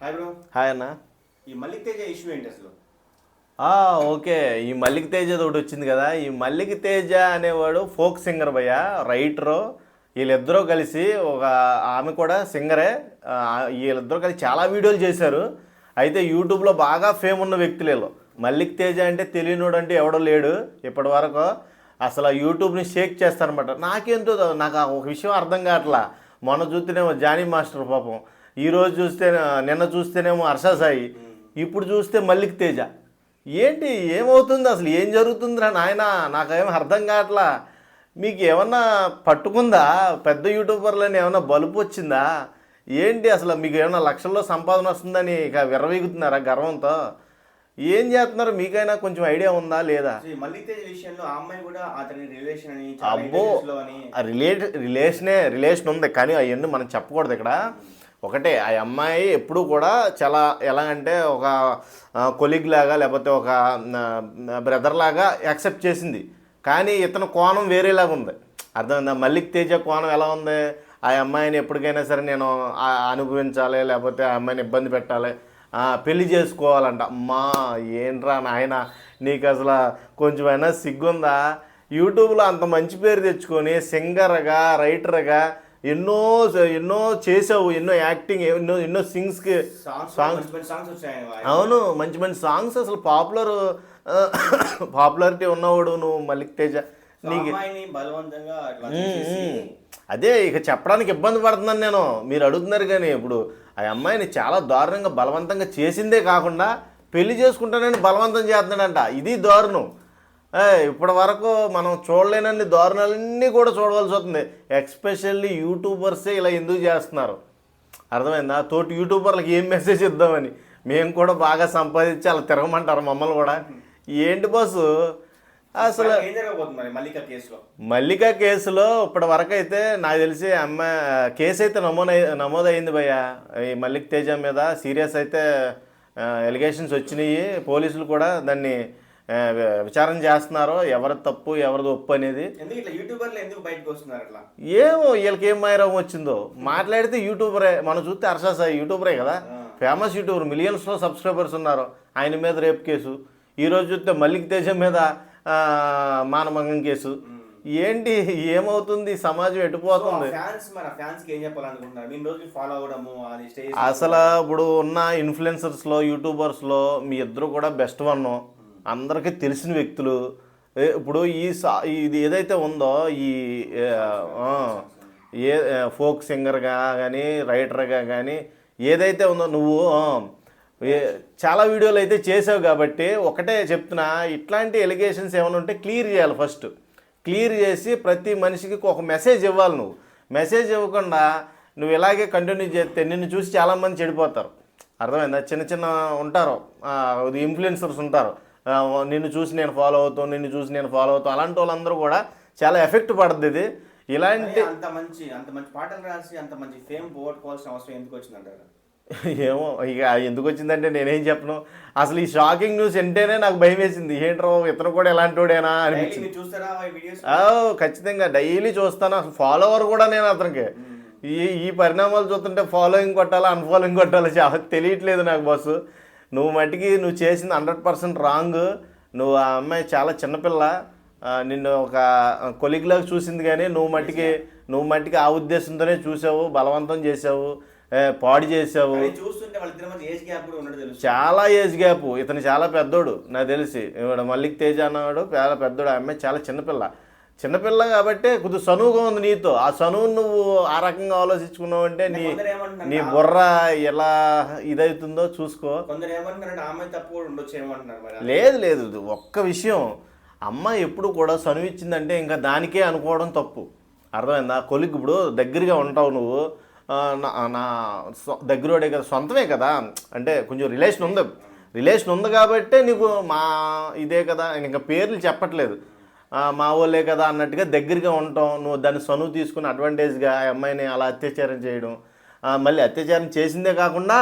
Hi bro hi అన్న. ఈ Mallik Teja issue ఏంటి అసలు? ఓకే. ఈ మల్లిక తేజ ఒకటి వచ్చింది కదా. ఈ మల్లిక తేజ అనేవాడు ఫోక్ సింగర్ భయ్య రైటరు వీళ్ళిద్దరూ కలిసి ఒక ఆమె కూడా సింగరే. వీళ్ళిద్దరూ కలిసి చాలా వీడియోలు చేశారు. అయితే యూట్యూబ్లో బాగా ఫేమ్ ఉన్న వ్యక్తులు వీళ్ళు. మల్లిక్ తేజ అంటే తెలియనోడు అంటే ఎవడో లేడు ఇప్పటి వరకు. అసలు ఆ యూట్యూబ్ని షేక్ చేస్తారనమాట నాకేంటో నాకు ఒక విషయం అర్థం కావట్లా. మొన్న చూస్తేనేమో జానీ మాస్టర్ పాపం. ఈ రోజు చూస్తే నిన్న చూస్తేనేమో హర్ష సాయి ఇప్పుడు చూస్తే మల్లిక్ తేజ. ఏంటి ఏమవుతుంది అసలు? ఏం జరుగుతుందిరా నాయన? నాకేం అర్థం కావట్లా? మీకు ఏమన్నా పట్టుకుందా? పెద్ద యూట్యూబర్లని ఏమన్నా బలుపు వచ్చిందా? ఏంటి అసలు? మీకు ఏమన్నా లక్షల్లో సంపాదన వస్తుందని ఇక విర్రవీగుతున్నారా గర్వంతో? ఏం చేస్తున్నారు? మీకైనా కొంచెం ఐడియా ఉందా లేదా? రిలేషన్ అబ్బో! రిలేట్ రిలేషనే రిలేషన్ ఉంది కానీ అవన్నీ మనం చెప్పకూడదు ఇక్కడ. ఒకటే ఆ అమ్మాయి ఎప్పుడు కూడా చాలా ఎలా అంటే ఒక కొలీగ్ లాగా లేకపోతే ఒక బ్రదర్ లాగా యాక్సెప్ట్ చేసింది. కానీ ఇతను కోణం వేరేలాగా ఉంది. అర్థమైందా? మల్లిక్ తేజ కోణం ఎలా ఉంది? ఆ అమ్మాయిని ఎప్పటికైనా సరే నేను అనుభవించాలి లేకపోతే ఆ అమ్మాయిని ఇబ్బంది పెట్టాలి పెళ్ళి చేసుకోవాలంట. అమ్మా ఏంట్రా నాయన నీకు అసలు కొంచెమైనా సిగ్గుందా? యూట్యూబ్లో అంత మంచి పేరు తెచ్చుకొని సింగర్గా రైటర్గా ఎన్నో ఎన్నో చేసావు ఎన్నో యాక్టింగ్ ఎన్నో ఎన్నో సింగ్స్కి సాంగ్స్ అవును మంచి మంచి సాంగ్స్ అసలు పాపులర్ పాపులారిటీ ఉన్నవాడు నువ్వు మల్లిక్ తేజ. చేసేసి అదే ఇక చెప్పడానికి ఇబ్బంది పడుతున్నాను నేను. మీరు అడుగుతున్నారు కానీ ఇప్పుడు ఆ అమ్మాయిని చాలా దారుణంగా బలవంతంగా చేసిందే కాకుండా పెళ్ళి చేసుకుంటానని బలవంతం చేస్తున్నాడంట. ఇది దారుణం. ఇప్పటి వరకు మనం చూడలేనన్ని దారుణాలన్నీ కూడా చూడవలసి వస్తుంది. ఎక్స్పెషల్లీ యూట్యూబర్సే ఇలా ఎందుకు చేస్తున్నారు? అర్థమైందా? తోటి యూట్యూబర్లకు ఏం మెసేజ్ ఇద్దామని. మేము కూడా బాగా సంపాదించి అలా తిరగమంటారు మమ్మల్ని కూడా. ఏంటి బాసు అసలు మల్లిక కేసులో? మల్లిక కేసులో ఇప్పటి వరకు అయితే నాకు తెలిసి అమ్మ కేసు అయితే నమోదై నమోదైంది భయ్య. ఈ మల్లిక్ తేజ మీద సీరియస్ అయితే ఎలిగేషన్స్ వచ్చినాయి. పోలీసులు కూడా దాన్ని విచారణ చేస్తున్నారు ఎవరి తప్పు ఎవరిది ఒప్పు అనేది. ఎందుకు ఇట్లా యూట్యూబర్లు ఎందుకు బయటకు వస్తున్నారు అట్లా? ఏమో వీళ్ళకి ఏం మైరోగం వచ్చిందో. మాట్లాడితే యూట్యూబరే మనం చూస్తే హర్ష సాయి యూట్యూబరే కదా. ఫేమస్ యూట్యూబర్ మిలియన్స్లో సబ్స్క్రైబర్స్ ఉన్నారు. ఆయన మీద రేప్ కేసు. ఈరోజు చూస్తే మల్లిక్ తేజ మీద మానభంగం కేసు. ఏంటి ఏమవుతుంది? సమాజం స్టేజ్ అసలు ఇప్పుడు ఉన్న ఇన్ఫ్లుయెన్సర్స్లో యూట్యూబర్స్లో మీ ఇద్దరు కూడా బెస్ట్ వన్ అందరికీ తెలిసిన వ్యక్తులు. ఇప్పుడు ఈ సా- ఇది ఏదైతే ఉందో ఈ ఏ, ఫోక్ సింగర్గా కానీ రైటర్గా కానీ ఏదైతే ఉందో నువ్వు చాలా వీడియోలు అయితే చేసావు కాబట్టి ఒకటే చెప్తున్నా ఇట్లాంటి ఎలిగేషన్స్ ఏమైనా ఉంటే క్లియర్ చేయాలి ఫస్ట్. క్లియర్ చేసి ప్రతి మనిషికి ఒక మెసేజ్ ఇవ్వాలి నువ్వు. మెసేజ్ ఇవ్వకుండా నువ్వు ఇలాగే కంటిన్యూ చేస్తే నిన్ను చూసి చాలామంది చెడిపోతారు. అర్థమైందా? చిన్న చిన్న ఉంటారు. ఇన్ఫ్లుయెన్సర్స్ ఉంటారు. నిన్ను చూసి నేను ఫాలో అవుతాను నిన్ను చూసి నేను ఫాలో అవుతాను అలాంటి వాళ్ళందరూ కూడా చాలా ఎఫెక్ట్ పడుతుంది ఇది. ఇలాంటి అంత మంచి అంత మంచి పాటలు రాసి అంత మంచి ఫేమ్ పోగొట్టుకోవాల్సిన అవసరం ఎందుకు వచ్చిందంటారు? ఏమో ఇక ఎందుకు వచ్చిందంటే నేనేం చెప్పను. అసలు ఈ షాకింగ్ న్యూస్ వింటేనే నాకు భయం వేసింది. ఏంట్రో ఇతను కూడా ఎలాంటి వాడేనా అనిపించింది. ఖచ్చితంగా డైలీ చూస్తాను. అసలు ఫాలోవర్ కూడా నేను అతనికి. ఈ ఈ పరిణామాలు చూస్తుంటే ఫాలోయింగ్ కొట్టాలా అన్ఫాలోయింగ్ కొట్టాలా తెలియట్లేదు నాకు బస్సు నువ్వు మట్టికి నువ్వు చేసింది హండ్రెడ్ పర్సెంట్ రాంగ్. నువ్వు ఆ అమ్మాయి చాలా చిన్నపిల్ల నిన్ను ఒక కొలిగ్ లాగా చూసింది కానీ నువ్వు మట్టికి నువ్వు మట్టికి ఆ ఉద్దేశంతోనే చూసావు బలవంతం చేసావు పాడు చేసావు. చాలా ఏజ్ గ్యాప్ ఇతను చాలా పెద్దోడు నాకు తెలిసి. ఇవాడు మల్లిక్ తేజ అన్నవాడు చాలా పెద్దోడు. ఆ అమ్మాయి చాలా చిన్నపిల్ల చిన్నపిల్ల కాబట్టి కొద్దిగా సనువుగా ఉంది నీతో. ఆ సనువు నువ్వు ఆ రకంగా ఆలోచించుకున్నావు అంటే నీ నీ బుర్ర ఎలా ఇదవుతుందో చూసుకో. లేదు లేదు. ఒక్క విషయం. అమ్మ ఎప్పుడు కూడా సనువు ఇచ్చిందంటే ఇంకా దానికే అనుకోవడం తప్పు. అర్థమైందా? కొలిగ్ ఇప్పుడు దగ్గరగా ఉంటావు నువ్వు. నా దగ్గరోడే కదా సొంతమే కదా. అంటే కొంచెం రిలేషన్ ఉంది. రిలేషన్ ఉంది కాబట్టే నీకు మా ఇదే కదా. ఇంకా పేర్లు చెప్పట్లేదు. మా వాళ్ళే కదా అన్నట్టుగా దగ్గరగా ఉంటాం. నువ్వు దాన్ని సనువు తీసుకుని అడ్వాంటేజ్గా ఆ అమ్మాయిని అలా అత్యాచారం చేయడం. మళ్ళీ అత్యాచారం చేసిందే కాకుండా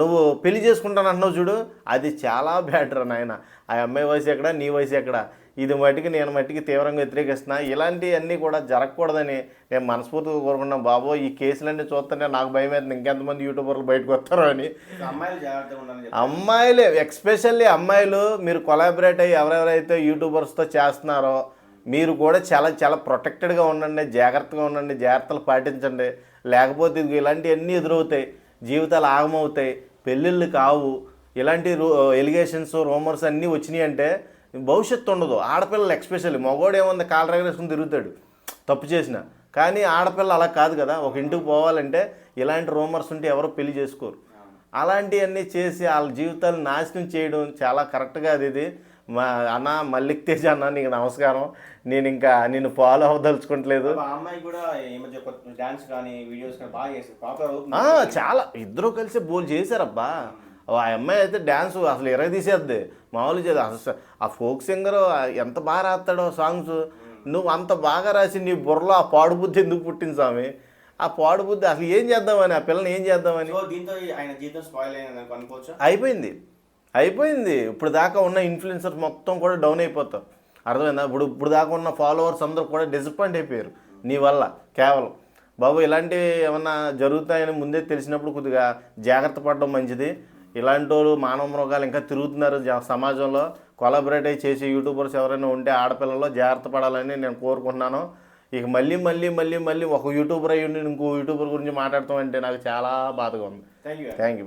నువ్వు పెళ్ళి చేసుకుంటాను అంటున్నావు చూడు. అది చాలా బ్యాటర్ నాయన. ఆ అమ్మాయి వయసు ఎక్కడ నీ వయసు ఎక్కడ? ఇది మట్టికి నేను మట్టికి తీవ్రంగా వ్యతిరేకిస్తున్నా. ఇలాంటివన్నీ కూడా జరగకూడదని నేను మనస్ఫూర్తిగా కోరుకున్నాను బాబు ఈ కేసులన్నీ చూస్తుంటే నాకు భయం అవుతుంది ఇంకెంతమంది యూట్యూబర్లు బయటకు వస్తారో అని. అమ్మాయిలు ఎక్స్పెషల్లీ అమ్మాయిలు మీరు కొలాబరేట్ అయ్యి ఎవరెవరైతే యూట్యూబర్స్తో చేస్తున్నారో మీరు కూడా చాలా చాలా ప్రొటెక్టెడ్గా ఉండండి జాగ్రత్తగా ఉండండి జాగ్రత్తలు పాటించండి. లేకపోతే ఇలాంటివన్నీ ఎదురవుతాయి. జీవితాలు ఆగమవుతాయి. పెళ్ళిళ్ళు కావు. ఇలాంటి ఎలిగేషన్స్ రూమర్స్ అన్నీ వచ్చినాయి అంటే భవిష్యత్తు ఉండదు. ఆడపిల్లలు ఎక్స్పెషల్లీ మగోడు ఏముంది కాలు రగరేసుకుని తిరుగుతాడు. తప్పు చేసిన. కానీ ఆడపిల్ల అలా కాదు కదా. ఒక ఇంటికి పోవాలంటే ఇలాంటి రూమర్స్ ఉంటే ఎవరో పెళ్ళి చేసుకోరు. అలాంటివన్నీ చేసి వాళ్ళ జీవితాలు నాశనం చేయడం చాలా కరెక్ట్గా అది ఇది. మా అన్న మల్లిక్ తేజ్ అన్న నీకు నమస్కారం. నేను ఇంకా నేను ఫాలో అవ్వదలుచుకోవట్లేదు చాలా. ఇద్దరు కలిసి బోల్ చేశారబ్బా. ఆ అమ్మాయి అయితే డ్యాన్స్ అసలు ఎరగ తీసేద్ది. మామూలు అసలు ఆ ఫోక్ సింగర్ ఎంత బాగా రాస్తాడో సాంగ్స్. నువ్వు అంత బాగా రాసి నీ బుర్రలో ఆ పాడు బుద్ధి ఎందుకు పుట్టింది స్వామి? ఆ పాడు బుద్ధి అసలు ఏం చేద్దామని ఆ పిల్లని ఏం చేద్దామని? అయిపోయింది. అయిపోయింది. ఇప్పుడు దాకా ఉన్న ఇన్ఫ్లుయెన్సర్స్ మొత్తం కూడా డౌన్ అయిపోతారు అర్థమైందా? ఇప్పుడు ఇప్పుడు దాకా ఉన్న ఫాలోవర్స్ అందరూ కూడా డిసప్పాయింట్ అయిపోయారు. నీ వల్ల కేవలం. బాబు ఇలాంటివి ఏమన్నా జరుగుతాయని ముందే తెలిసినప్పుడు కొద్దిగా జాగ్రత్త పడడం మంచిది. ఇలాంటి వాళ్ళు మానవ మృగాలు ఇంకా తిరుగుతున్నారు సమాజంలో. కొలాబరేట్ అయ్యి చేసే యూట్యూబర్స్ ఎవరైనా ఉంటే ఆడపిల్లల్లో జాగ్రత్త పడాలని నేను కోరుకుంటున్నాను. ఇక మళ్ళీ మళ్ళీ మళ్ళీ మళ్ళీ ఒక యూట్యూబర్ అయ్యి ఉండి ఇంకో యూట్యూబర్ గురించి మాట్లాడతాం అంటే నాకు చాలా బాధగా ఉంది. Thank you thank you